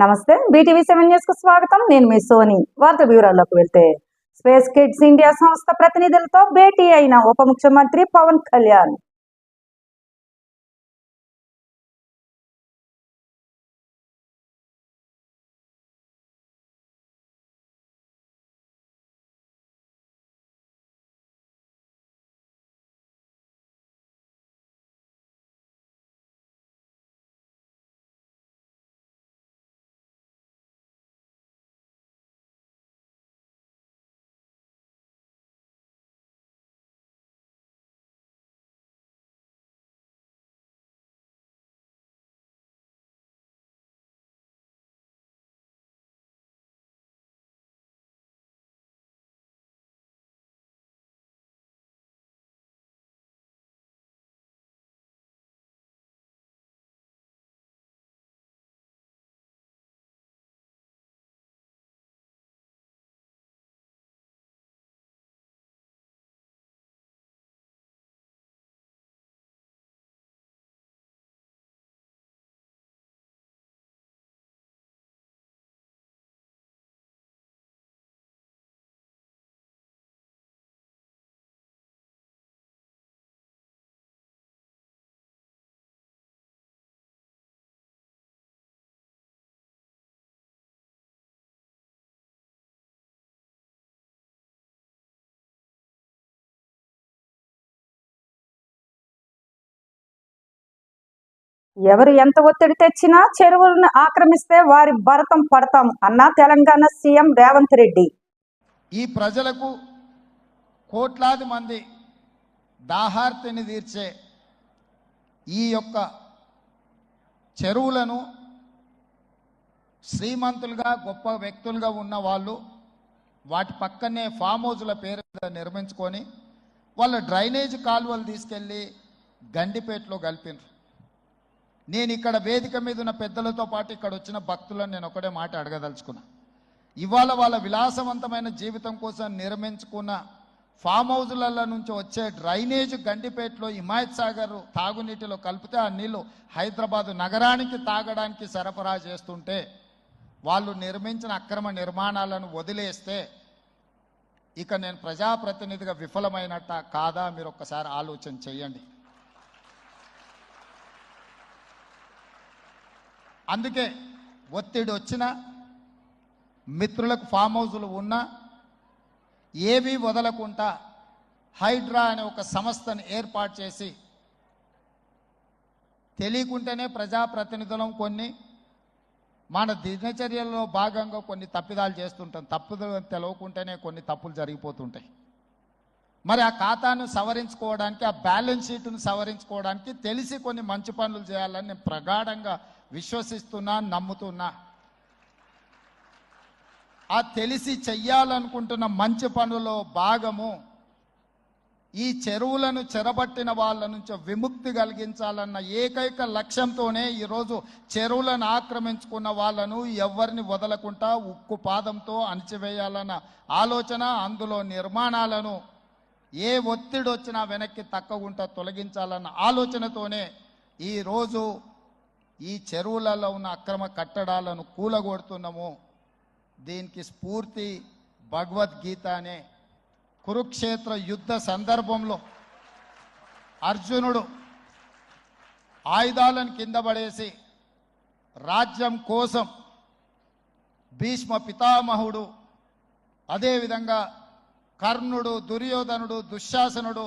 నమస్తే. BTV seven న్యూస్కు స్వాగతం. నేను మీ సోని. వార్త వివరాల్లోకి వెళ్తే స్పేస్ కిడ్స్ ఇండియా సంస్థ ప్రతినిధులతో భేటీ అయిన ఉప ముఖ్యమంత్రి పవన్ కళ్యాణ్. ఎవరు ఎంత ఒత్తిడి తెచ్చినా చెరువులను ఆక్రమిస్తే వారి భరతం పడతాం అన్న తెలంగాణ సీఎం రేవంత్ రెడ్డి. ఈ ప్రజలకు కోట్లాది మంది దాహార్తిని తీర్చే ఈ యొక్క చెరువులను శ్రీమంతులుగా గొప్ప వ్యక్తులుగా ఉన్న వాళ్ళు వాటి పక్కనే ఫామ్ హౌజుల పేరు మీద నిర్మించుకొని వాళ్ళ డ్రైనేజ్ కాలువలు తీసుకెళ్ళి గండిపేటలో కలిపినారు. నేను ఇక్కడ వేదిక మీద ఉన్న పెద్దలతో పాటు ఇక్కడ వచ్చిన భక్తులను నేను ఒకటే మాట అడగదలుచుకున్నా. ఇవాళ వాళ్ళ విలాసవంతమైన జీవితం కోసం నిర్మించుకున్న ఫామ్ హౌజులలో నుంచి వచ్చే డ్రైనేజ్ గండిపేటలో హిమాయత్ సాగర్ తాగునీటిలో కలిపితే ఆ నీళ్ళు హైదరాబాద్ నగరానికి తాగడానికి సరఫరా చేస్తుంటే వాళ్ళు నిర్మించిన అక్రమ నిర్మాణాలను వదిలేస్తే ఇక నేను ప్రజాప్రతినిధిగా విఫలమైనట్ట కాదా? మీరు ఒక్కసారి ఆలోచన చేయండి. అందుకే ఒత్తిడి వచ్చినా మిత్రులకు ఫామ్ హౌజులు ఉన్నా ఏవి వదలకుండా హైడ్రా అనే ఒక సంస్థను ఏర్పాటు చేసి తెలియకుంటేనే ప్రజాప్రతినిధులం కొన్ని మన దినచర్యల్లో భాగంగా కొన్ని తప్పిదాలు చేస్తుంటాం. తప్పుదలు తెలవకుంటేనే కొన్ని తప్పులు జరిగిపోతుంటాయి. మరి ఆ ఖాతాను సవరించుకోవడానికి ఆ బ్యాలెన్స్ షీట్ను సవరించుకోవడానికి తెలిసి కొన్ని మంచి పనులు చేయాలని నేను ప్రగాఢంగా విశ్వసిస్తున్నా నమ్ముతున్నా. ఆ తెలిసి చెయ్యాలనుకుంటున్న మంచి పనులో భాగము ఈ చెరువులను చెరబట్టిన వాళ్ళ నుంచి విముక్తి కలిగించాలన్న ఏకైక లక్ష్యంతోనే ఈరోజు చెరువులను ఆక్రమించుకున్న వాళ్ళను ఎవరిని వదలకుండా ఉక్కు పాదంతో అణిచివేయాలన్న ఆలోచన అందులో నిర్మాణాలను ఏ ఒత్తిడి వచ్చినా వెనక్కి తక్కకుండా తొలగించాలన్న ఆలోచనతోనే ఈరోజు ఈ చెరువులలో ఉన్న అక్రమ కట్టడాలను కూలగొడుతున్నాము. దీనికి స్ఫూర్తి భగవద్గీత అనే కురుక్షేత్ర యుద్ధ సందర్భంలో అర్జునుడు ఆయుధాలను కింద పడేసి రాజ్యం కోసం భీష్మ పితామహుడు అదేవిధంగా కర్ణుడు దుర్యోధనుడు దుశ్శాసనుడు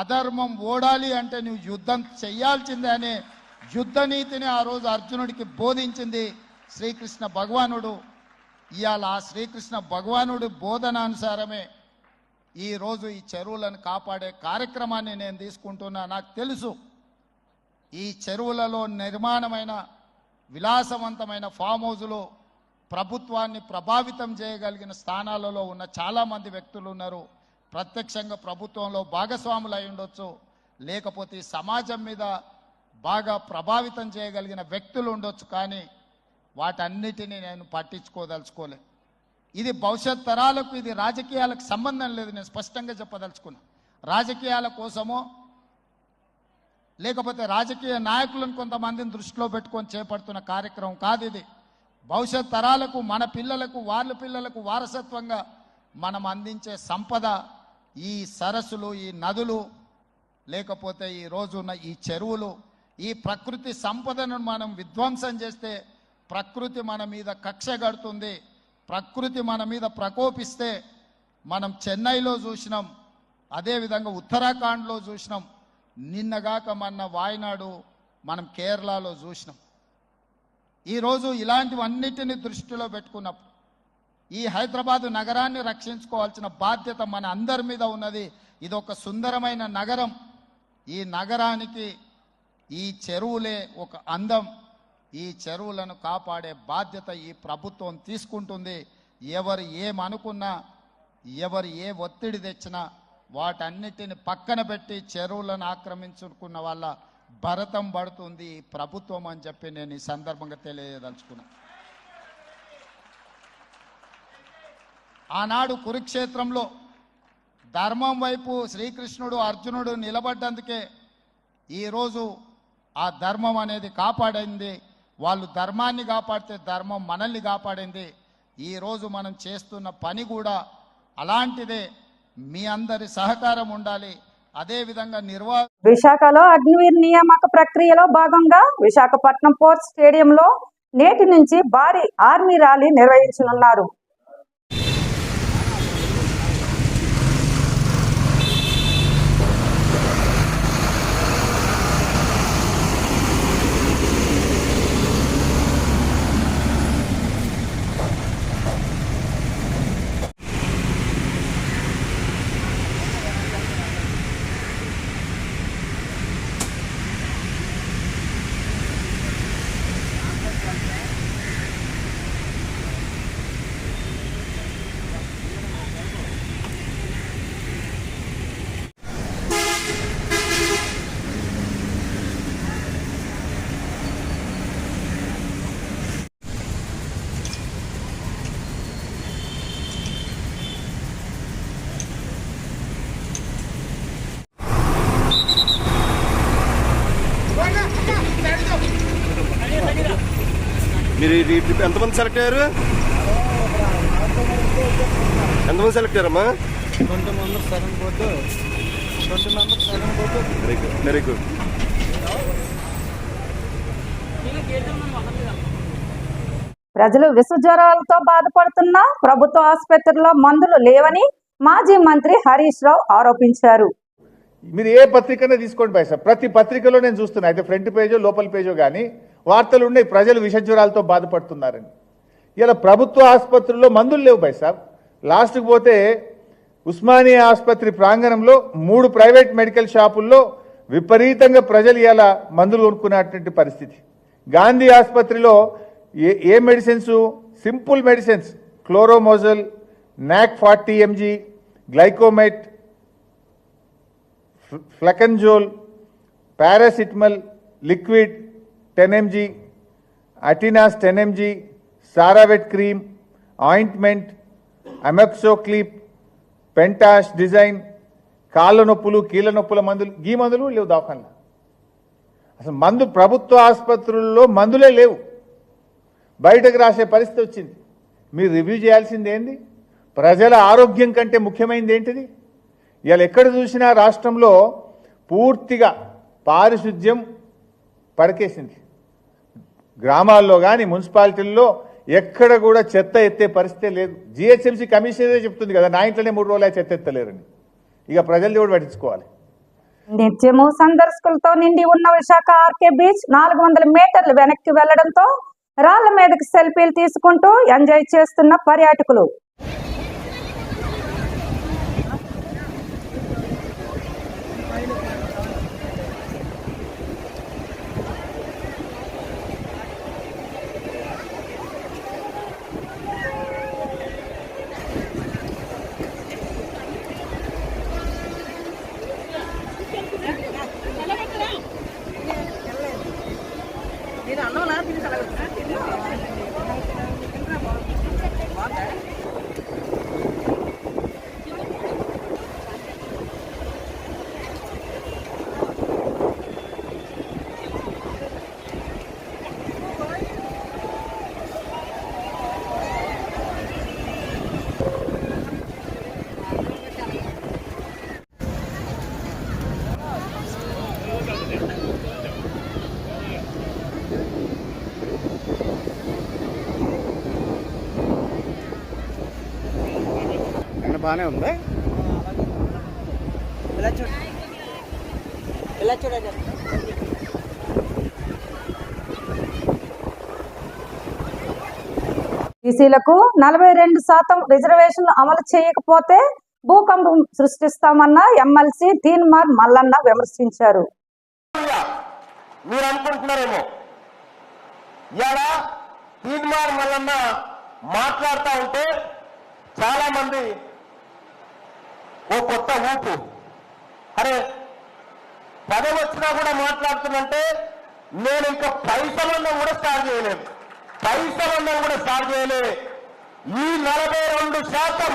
అధర్మం ఓడాలి అంటే నువ్వు యుద్ధం చెయ్యాల్సిందే అనే యుద్ధ నీతిని ఆ రోజు అర్జునుడికి బోధించింది శ్రీకృష్ణ భగవానుడు. ఇవాళ ఆ శ్రీకృష్ణ భగవానుడి బోధనానుసారమే ఈరోజు ఈ చెరువులను కాపాడే కార్యక్రమాన్ని నేను తీసుకుంటున్నా. నాకు తెలుసు ఈ చెరువులలో నిర్మాణమైన విలాసవంతమైన ఫామ్ హౌజులు ప్రభుత్వాన్ని ప్రభావితం చేయగలిగిన స్థానాలలో ఉన్న చాలామంది వ్యక్తులు ఉన్నారు. ప్రత్యక్షంగా ప్రభుత్వంలో భాగస్వాములు అయి ఉండొచ్చు. లేకపోతే సమాజం మీద బాగా ప్రభావితం చేయగలిగిన వ్యక్తులు ఉండొచ్చు కానీ వాటన్నిటినీ నేను పట్టించుకోదలుచుకోలే. ఇది భవిష్యత్ తరాలకు ఇది రాజకీయాలకు సంబంధం లేదు నేను స్పష్టంగా చెప్పదలుచుకున్నా. రాజకీయాల కోసమో లేకపోతే రాజకీయ నాయకులను కొంతమందిని దృష్టిలో పెట్టుకొని చేపడుతున్న కార్యక్రమం కాదు ఇది. భవిష్యత్ తరాలకు మన పిల్లలకు వాళ్ళ పిల్లలకు వారసత్వంగా మనం అందించే సంపద ఈ సరస్సులు ఈ నదులు లేకపోతే ఈ రోజున్న ఈ చెరువులు ఈ ప్రకృతి సంపదను మనం విధ్వంసం చేస్తే ప్రకృతి మన మీద కక్ష కడుతుంది ప్రకృతి మన మీద ప్రకోపిస్తే మనం చెన్నైలో చూసినాం అదేవిధంగా ఉత్తరాఖండ్లో చూసినాం నిన్నగాక మొన్న వాయనాడు మనం కేరళలో చూసినాం. ఈరోజు ఇలాంటివన్నిటిని దృష్టిలో పెట్టుకున్నప్పుడు ఈ హైదరాబాదు నగరాన్ని రక్షించుకోవాల్సిన బాధ్యత మన అందరి మీద ఉన్నది. ఇది ఒక సుందరమైన నగరం. ఈ నగరానికి ఈ చెరువులే ఒక అందం. ఈ చెరువులను కాపాడే బాధ్యత ఈ ప్రభుత్వం తీసుకుంటుంది. ఎవరు ఏమనుకున్నా ఎవరు ఏ ఒత్తిడి తెచ్చినా వాటన్నిటిని పక్కన పెట్టి చెరువులను ఆక్రమించుకున్న వాళ్ళ భరతం పడుతుంది ఈ ప్రభుత్వం అని చెప్పి నేను ఈ సందర్భంగా తెలియదలుచుకున్నాను ఆనాడు కురుక్షేత్రంలో ధర్మం వైపు శ్రీకృష్ణుడు అర్జునుడు నిలబడ్డందుకే ఈరోజు ఆ ధర్మం అనేది కాపాడింది. వాళ్ళు ధర్మాన్ని కాపాడితే ధర్మం మనల్ని కాపాడింది. ఈరోజు మనం చేస్తున్న పని కూడా అలాంటిదే. మీ అందరి సహకారం ఉండాలి. అదేవిధంగా నిర్వా విశాఖలో అగ్నివీర్ నియామక ప్రక్రియలో భాగంగా విశాఖపట్నం పోర్ట్ స్టేడియంలో నేటి నుంచి భారీ ఆర్మీ ర్యాలీ నిర్వహించనున్నారు. ఎంతమంది సెలెక్ట్ అయ్యారు? ఎంతమంది సెలెక్ట్ అయ్యారమ్మా? ట్వంటీ మెంబర్స్ సెవెన్ పోతే ట్వంటీ మెంబర్స్ సెవెన్ పోతే వెరీ గుడ్ వెరీ గుడ్ ప్రజలు బాధపడుతున్న ప్రభుత్వ ఆసుపత్రిలో మందులు లేవని మాజీ మంత్రి హరీష్ రావు ఆరోపించారు. మీరు ఏ పత్రికనే తీసుకోండి పైసా ప్రతి పత్రికలో నేను చూస్తున్నా. అయితే ఫ్రంట్ పేజో లోపల పేజో కానీ వార్తలు ఉన్నాయి ప్రజలు విషజ్వరాలతో బాధపడుతున్నారని. ఇలా ప్రభుత్వ ఆసుపత్రుల్లో మందులు లేవు పైసా లాస్ట్కి పోతే ఉస్మానియా ఆసుపత్రి ప్రాంగణంలో మూడు ప్రైవేట్ మెడికల్ షాపుల్లో విపరీతంగా ప్రజలు ఇలా మందులు కొనుక్కునేటువంటి పరిస్థితి. గాంధీ ఆసుపత్రిలో ఏ ఏ మెడిసిన్స్? Simple medicines. క్లోరోమోజల్ నాక్ forty mg గ్లైకోమైట్ fluconazole paracetamol liquid ten mg అటినాస్ ten MG సారావెట్ క్రీమ్ ఆయింట్మెంట్ అమెక్సోక్లీప్ పెంటాష్ డిజైన్ కాళ్ళ నొప్పులు కీళ్ళ నొప్పుల మందులు ఈ మందులు లేవు దవాఖానలో. అసలు మందు ప్రభుత్వ ఆసుపత్రుల్లో మందులే లేవు. బయటకు రాసే పరిస్థితి వచ్చింది. మీరు రివ్యూ చేయాల్సింది ఏంది? ప్రజల ఆరోగ్యం కంటే ముఖ్యమైనది ఏంటిది? ఇవాళ ఎక్కడ చూసినా రాష్ట్రంలో పూర్తిగా పారిశుద్ధ్యం పడకేసింది. గ్రామాల్లో కానీ మున్సిపాలిటీల్లో ఎక్కడ కూడా చెత్త ఎత్తే పరిస్థితే లేదు. జిహెచ్ఎంసీ కమిషనరే చెప్తుంది కదా నా ఇంట్లోనే మూడు రోజులు చెత్త ఎత్తలేరని. ఇక ప్రజలు కూడా పట్టించుకోవాలి. నిత్యము సందర్శకులతో నిండి ఉన్న విశాఖ ఆర్కే బీచ్ నాలుగు వందల మీటర్లు వెనక్కి వెళ్ళడంతో రాళ్ళ మీదకి సెల్ఫీలు తీసుకుంటూ ఎంజాయ్ చేస్తున్న పర్యాటకులు. బాగానే ఉంది. ఇలా చూడండి ఇలా చూడండి. బీసీలకు నలభై రెండు శాతం రిజర్వేషన్లు అమలు చేయకపోతే భూకంపం సృష్టిస్తామన్న ఎమ్మెల్సీ తీన్మార్ మల్లన్న విమర్శించారు. మీరు అనుకుంటున్నారేమో ఇలా తీన్మార్ మల్లన్న మాట్లాడుతూ ఉంటే చాలా మంది ఓ కొత్త ఊపు అరే పదవి వచ్చినా కూడా మాట్లాడుతుందంటే నేను ఇంకా పైసలన్నా కూడా స్టార్ట్ చేయలేదు పైసలన్నా కూడా స్టార్ట్ చేయలే. ఈ నలభై రెండు శాతం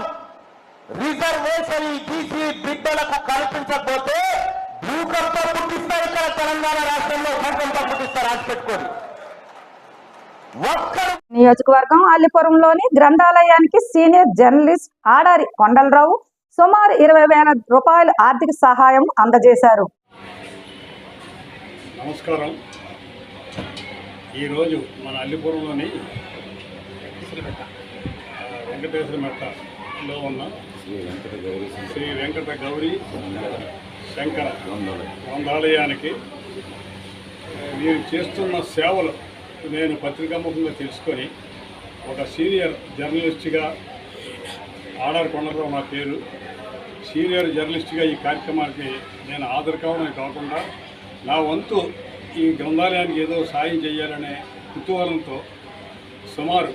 రిజర్వేషన్ ఈ బీసీ బిడ్డలకు కల్పించకపోతే భూకంపం పుట్టిస్తారు ఇక్కడ తెలంగాణ రాష్ట్రంలో భూకంపం పుట్టిస్తారు రాసి పెట్టుకోండి. నియోజకవర్గం అల్లిపురంలోని గ్రంథాలయానికి సీనియర్ జర్నలిస్ట్ ఆడారి కొండలరావు సుమారు ఇరవై వేల రూపాయల ఆర్థిక సహాయం అందజేశారు. నమస్కారం. ఈరోజు మన అల్లిపురంలోని వెంకటేశ్వర మెట్టలో ఉన్న శ్రీ వెంకట గౌరీ శంకర గ్రంథాలయానికి మీరు చేస్తున్న సేవలు నేను పత్రికాముఖంగా తెలుసుకొని ఒక సీనియర్ జర్నలిస్ట్గా ఆడారి కొండలరావు నా పేరు. సీనియర్ జర్నలిస్ట్గా ఈ కార్యక్రమానికి నేను హాజరు కావడమే కాకుండా నా వంతు ఈ గ్రంథాలయానికి ఏదో సాయం చేయాలనే కుతూహలంతో సుమారు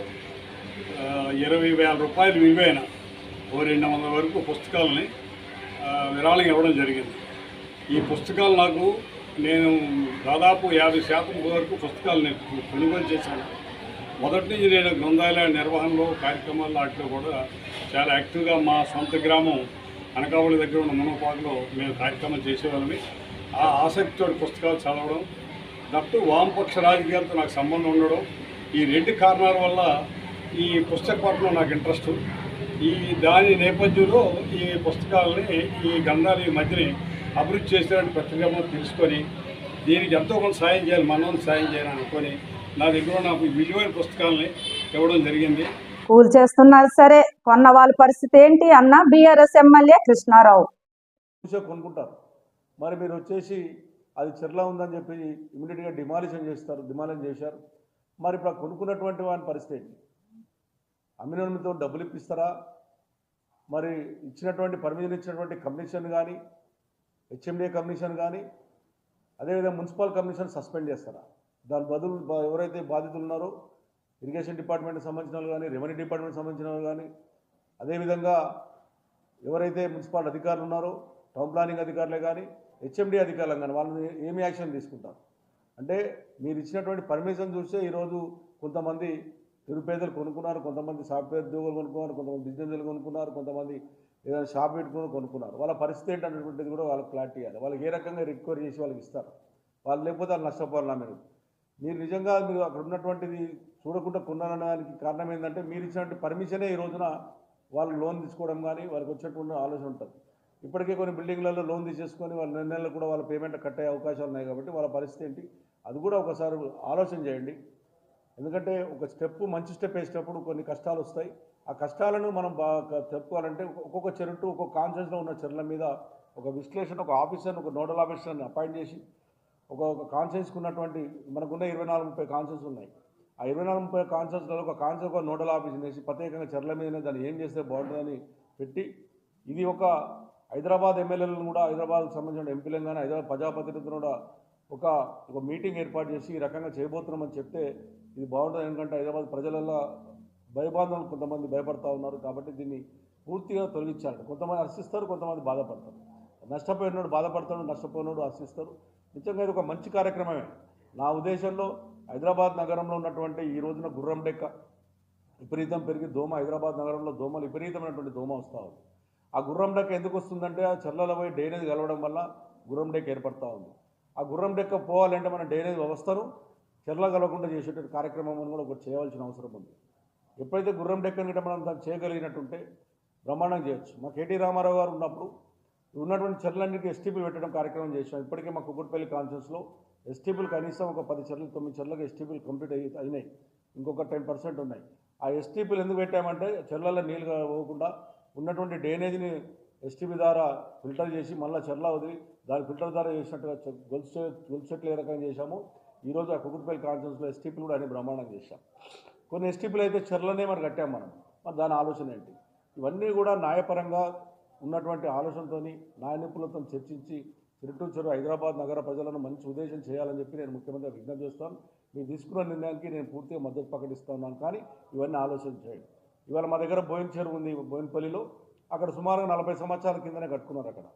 ఇరవై వేల రూపాయలు విలువైన ఓ రెండు వందల వరకు పుస్తకాలని విరాళం ఇవ్వడం జరిగింది. ఈ పుస్తకాలు నాకు నేను దాదాపు యాభై శాతం వరకు పుస్తకాలు నేను కొనుగోలు చేశాను. మొదటి నుంచి నేను గ్రంథాలయ నిర్వహణలో కార్యక్రమాల్లో వాటిలో కూడా చాలా యాక్టివ్గా మా సొంత గ్రామం అనకాపల్లి దగ్గర ఉన్న మునపాకులో మేము కార్యక్రమం చేసేవాళ్ళమి. ఆ ఆసక్తితో పుస్తకాలు చదవడం దట్టు వామపక్ష రాజకీయాలతో నాకు సంబంధం ఉండడం ఈ రెండు కారణాల వల్ల ఈ పుస్తక పఠనం నాకు ఇంట్రెస్ట్. ఈ దాని నేపథ్యంలో ఈ పుస్తకాలని ఈ గ్రంథాలు ఈ మధ్యని అభివృద్ధి చేసినట్టు పత్రికలో తెలుసుకొని దీనికి ఎంతో కొంత సాయం చేయాలి మనం సాయం చేయాలని అనుకొని నా దగ్గర ఈ విలువైన పుస్తకాలని ఇవ్వడం జరిగింది. కూల్ చేస్తున్నారు సరే కొన్న వాళ్ళ పరిస్థితి ఏంటి అన్న బీఆర్ఎస్ ఎమ్మెల్యే కృష్ణారావు. కొనుక్కుంటారు. మరి మీరు వచ్చేసి అది చెర్లా ఉందని చెప్పి ఇమీడియట్గా డిమాలిషన్ చేస్తారు డిమాలిషన్ చేశారు. మరి ఇప్పుడు కొనుక్కున్నటువంటి వాని పరిస్థితి ఏంటి? అమ్మినతో డబ్బులు ఇప్పిస్తారా? మరి ఇచ్చినటువంటి పర్మిషన్ ఇచ్చినటువంటి కమిషన్ కానీ హెచ్ఎండిఏ కమిషన్ కానీ అదేవిధంగా మున్సిపల్ కమిషన్ సస్పెండ్ చేస్తారా? దాని బదులు ఎవరైతే బాధితులు ఉన్నారో ఇరిగేషన్ డిపార్ట్మెంట్కి సంబంధించిన వాళ్ళు కానీ రెవెన్యూ డిపార్ట్మెంట్కి సంబంధించిన వాళ్ళు కానీ అదేవిధంగా ఎవరైతే మున్సిపాల్ అధికారులు ఉన్నారో టౌన్ ప్లానింగ్ అధికారులే కానీ హెచ్ఎండి అధికారులు కానీ వాళ్ళని ఏమి యాక్షన్ తీసుకుంటారు? అంటే మీరు ఇచ్చినటువంటి పర్మిషన్ చూస్తే ఈరోజు కొంతమంది నిరుపేదలు కొనుక్కున్నారు కొంతమంది సాఫ్ట్వేర్ ఉద్యోగులు కొనుక్కున్నారు కొంతమంది బిజినెస్లు కొనుక్కున్నారు కొంతమంది ఏదైనా షాప్ పెట్టుకుని కొనుక్కున్నారు. వాళ్ళ పరిస్థితి ఏంటనేటువంటిది కూడా వాళ్ళకి క్లారిటీ ఇవ్వాలి. వాళ్ళకి ఏ రకంగా రికవరీ చేసి వాళ్ళకి ఇస్తారు? వాళ్ళు లేకపోతే వాళ్ళు నష్టపోవాలా మీరు మీరు నిజంగా మీరు అక్కడ ఉన్నటువంటిది చూడకుండా కొన్నారనడానికి కారణం ఏంటంటే మీరు ఇచ్చినటువంటి పర్మిషనే ఈ రోజున వాళ్ళు లోన్ తీసుకోవడం కానీ వాళ్ళకి వచ్చినటువంటి ఆలోచన ఉంటుంది. ఇప్పటికే కొన్ని బిల్డింగ్లలో లోన్ తీసేసుకొని వాళ్ళ నెల కూడా వాళ్ళ పేమెంట్ కట్ అయ్యే అవకాశాలు ఉన్నాయి కాబట్టి వాళ్ళ పరిస్థితి ఏంటి? అది కూడా ఒకసారి ఆలోచన చేయండి. ఎందుకంటే ఒక స్టెప్ మంచి స్టెప్ వేసేటప్పుడు కొన్ని కష్టాలు వస్తాయి. ఆ కష్టాలను మనం బాగా చెప్పుకోవాలంటే ఒక్కొక్క చెరుటు ఒక్కొక్క కాన్షియస్లో ఉన్న చెరుల మీద ఒక విశ్లేషణ ఒక ఆఫీసర్ని ఒక నోడల్ ఆఫీసర్ని అపాయింట్ చేసి ఒక ఒక కాన్షియస్కి ఉన్నటువంటి మనకున్న ఇరవై నాలుగు ముప్పై కాన్షియస్ ఉన్నాయి. ఆ ఇరవై నాలుగు ముప్పై కాన్షియస్లో ఒక కాన్షియస్ ఒక నోడల్ ఆఫీస్ వేసి ప్రత్యేకంగా చర్ల మీదనే దాన్ని ఏం చేస్తే బాగుంటుందని పెట్టి ఇది ఒక హైదరాబాద్ ఎమ్మెల్యేలను కూడా హైదరాబాద్కి సంబంధించిన ఎంపీలను కానీ హైదరాబాద్ ప్రజాప్రతినిధులను కూడా ఒక ఒక మీటింగ్ ఏర్పాటు చేసి ఈ రకంగా చేయబోతున్నామని చెప్తే ఇది బాగుంటుంది. ఎందుకంటే హైదరాబాద్ ప్రజలలో భయబాంధవులు కొంతమంది భయపడతా ఉన్నారు కాబట్టి దీన్ని పూర్తిగా తొలగించాలి. కొంతమంది హర్షిస్తారు కొంతమంది బాధపడతారు. నష్టపోయినాడు బాధపడతాడు నష్టపోయినాడు హర్షిస్తారు. నిజంగా ఇది ఒక మంచి కార్యక్రమమే. నా ఉద్దేశంలో హైదరాబాద్ నగరంలో ఉన్నటువంటి ఈ రోజున గుర్రం డెక్క విపరీతం పెరిగి దోమ హైదరాబాద్ నగరంలో దోమలు విపరీతమైనటువంటి దోమ వస్తూ ఉంది. ఆ గుర్రం డెక్క ఎందుకు వస్తుందంటే ఆ చల్లల పోయి డ్రైనేజ్ కలవడం వల్ల గుర్రం డెక్క ఏర్పడతా ఉంది. ఆ గుర్రం డెక్క పోవాలంటే మన డ్రైనేజ్ వ్యవస్థను చెర్ల కలగకుండా చేసేటువంటి కార్యక్రమం కూడా ఒకటి చేయవలసిన అవసరం ఉంది. ఎప్పుడైతే గుర్రం డెక్కని గిట్ట మనం దాన్ని చేయగలిగినట్టుంటే బ్రహ్మాండం చేయొచ్చు. మా కేటీ రామారావు గారు ఉన్నప్పుడు ఉన్నటువంటి చెర్లన్నిటికీ ఎస్టీపీలు పెట్టడం కార్యక్రమం చేసాం ఇప్పటికే మా కుకుట్పల్లి కాన్ఫరెన్స్లో ఎస్టీపీలు కనీసం ఒక పది చర్లు తొమ్మిది చర్లకు ఎస్టీపీలు కంప్లీట్ అయ్యి అయినాయి. ఇంకొక టెన్ పర్సెంట్ ఉన్నాయి. ఆ ఎస్టీపీలు ఎందుకు పెట్టామంటే చెర్లలో నీళ్ళు పోకుండా ఉన్నటువంటి డ్రైనేజీని ఎస్టీబీ ద్వారా ఫిల్టర్ చేసి మళ్ళీ చెర్ల వదిలి దాని ఫిల్టర్ ద్వారా చేసినట్టుగా గొలుసు గొలుసెట్లు గొలుసు చెట్లు ఏ రకంగా చేశాము ఈరోజు ఆ కుకుట్పల్లి కాన్ఫరెన్స్లో ఎస్టీపీలు కూడా అనే బ్రహ్మాండం చేశాం. కొన్ని ఎస్టీపీలు అయితే చెర్లనే మరి కట్టాం మనం. మరి దాని ఆలోచన ఏంటి? ఇవన్నీ కూడా న్యాయపరంగా ఉన్నటువంటి ఆలోచనతో న్యాయ చర్చించి చిరుటూరు చెరువు హైదరాబాద్ నగర ప్రజలను మంచి ఉద్దేశం చేయాలని చెప్పి నేను ముఖ్యమంత్రి విజ్ఞప్తి చేస్తాను. మీరు తీసుకున్న నిర్ణయానికి నేను పూర్తిగా మద్దతు ప్రకటిస్తున్నాను. కానీ ఇవన్నీ ఆలోచన చేయండి. ఇవాళ మా దగ్గర బోయిన చెరువు ఉంది భోయినపల్లిలో అక్కడ సుమారుగా నలభై సంవత్సరాల కిందనే కట్టుకున్నారు అక్కడ.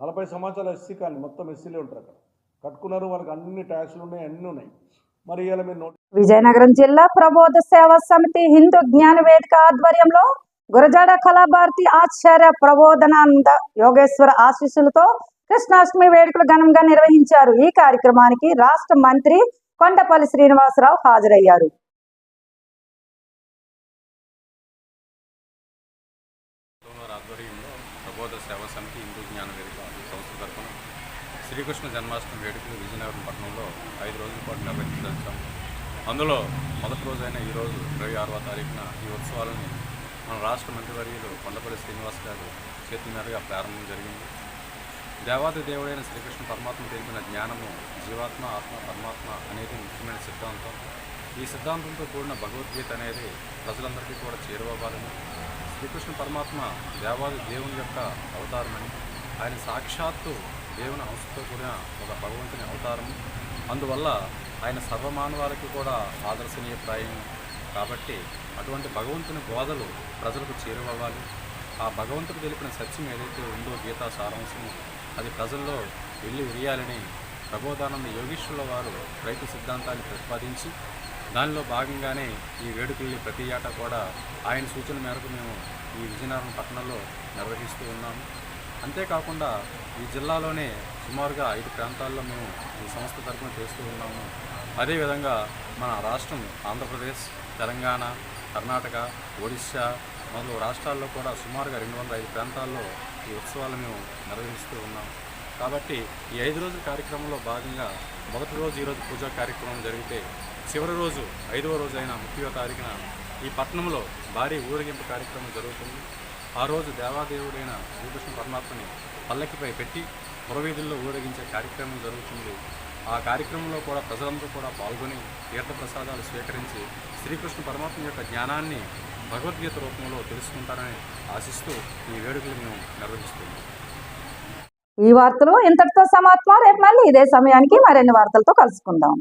నలభై సంవత్సరాలు ఎస్సీ కానీ మొత్తం ఎస్సీలే ఉంటారు అక్కడ. కట్టుకున్నారు వాళ్ళకి అన్ని ట్యాక్స్లు ఉన్నాయి అన్నీ ఉన్నాయి. మరి ఇవాళ మీరు విజయనగరం జిల్లా ప్రబోధ సేవా సమితి హిందూ జ్ఞాన వేదిక ఆధ్వర్యంలో గురజాడ కళాభారతి ఆచార్య ప్రబోధనానంద యోగేశ్వర ఆశీస్సులతో కృష్ణాష్టమి వేడుకలు ఘనంగా నిర్వహించారు. ఈ కార్యక్రమానికి రాష్ట్ర మంత్రి కొండపల్లి శ్రీనివాసరావు హాజరయ్యారు. శ్రీకృష్ణ జన్మాష్టమి వేడుకలు విజయనగరం పట్టణంలో ఐదు రోజుల పాటు నిర్వహించాం అందులో మొదటి రోజైన ఈరోజు ఇరవై ఆరవ తారీఖున ఈ ఉత్సవాలని మన రాష్ట్ర మంత్రివర్యులు కొండపల్లి శ్రీనివాస్ గారు చేతుల మీదుగా ప్రారంభం జరిగింది. దేవాది దేవుడైన శ్రీకృష్ణ పరమాత్మ తెలిపిన జ్ఞానము జీవాత్మ ఆత్మ పరమాత్మ అనేది ముఖ్యమైన సిద్ధాంతం. ఈ సిద్ధాంతంతో కూడిన భగవద్గీత అనేది ప్రజలందరికీ కూడా చేరువవ్వాలని శ్రీకృష్ణ పరమాత్మ దేవాది దేవుని యొక్క అవతారమని ఆయన సాక్షాత్తు దేవుని అంశతో కూడిన ఒక భగవంతుని అవతారము. అందువల్ల ఆయన సర్వమానవాళికి కూడా ఆదర్శనీయప్రాయం కాబట్టి అటువంటి భగవంతుని బోధలు ప్రజలకు చేరువవ్వాలి. ఆ భగవంతుడు తెలిపిన సత్యం ఏదైతే ఉందో గీతా సారాంశము అది ప్రజల్లో వెళ్ళి విరియాలని ప్రబోధానంద యోగీశ్వరుల వారు రైతు సిద్ధాంతాన్ని ప్రతిపాదించి దానిలో భాగంగానే ఈ వేడుకల్ని ప్రతి ఏటా కూడా ఆయన సూచన మేరకు మేము ఈ విజయనగరం పట్టణంలో నిర్వహిస్తూ ఉన్నాము. అంతేకాకుండా ఈ జిల్లాలోనే సుమారుగా ఐదు ప్రాంతాల్లో మేము ఈ సంస్థ తరఫున చేస్తూ ఉన్నాము. అదేవిధంగా మన రాష్ట్రం ఆంధ్రప్రదేశ్ తెలంగాణ కర్ణాటక ఒడిశా మొదలు రాష్ట్రాల్లో కూడా సుమారుగా రెండు వందల ఐదు ప్రాంతాల్లో ఈ ఉత్సవాలు మేము నిర్వహిస్తూ ఉన్నాం. కాబట్టి ఈ ఐదు రోజుల కార్యక్రమంలో భాగంగా మొదటి రోజు ఈరోజు పూజా కార్యక్రమం జరిగితే చివరి రోజు ఐదవ రోజు అయిన ముప్పయో తారీఖున ఈ పట్టణంలో భారీ ఊరేగింపు కార్యక్రమం జరుగుతుంది. ఆ రోజు దేవాదేవుడైన శ్రీకృష్ణ పరమాత్మని పల్లకిపై పెట్టి పురవీధుల్లో ఊరేగించే కార్యక్రమం జరుగుతుంది. ఆ కార్యక్రమంలో కూడా ప్రజలందరూ కూడా పాల్గొని తీర్థప్రసాదాలు స్వీకరించి శ్రీకృష్ణ పరమాత్మ యొక్క జ్ఞానాన్ని భగవద్గీత రూపంలో తెలుసుకుంటారని ఆశిస్తూ ఈ వేడుకలు మేము నిర్వహిస్తున్నాం. ఈ వార్తలు ఇంతటితో సమాత్మ రేపు మళ్ళీ ఇదే సమయానికి మరిన్ని వార్తలతో కలుసుకుందాం.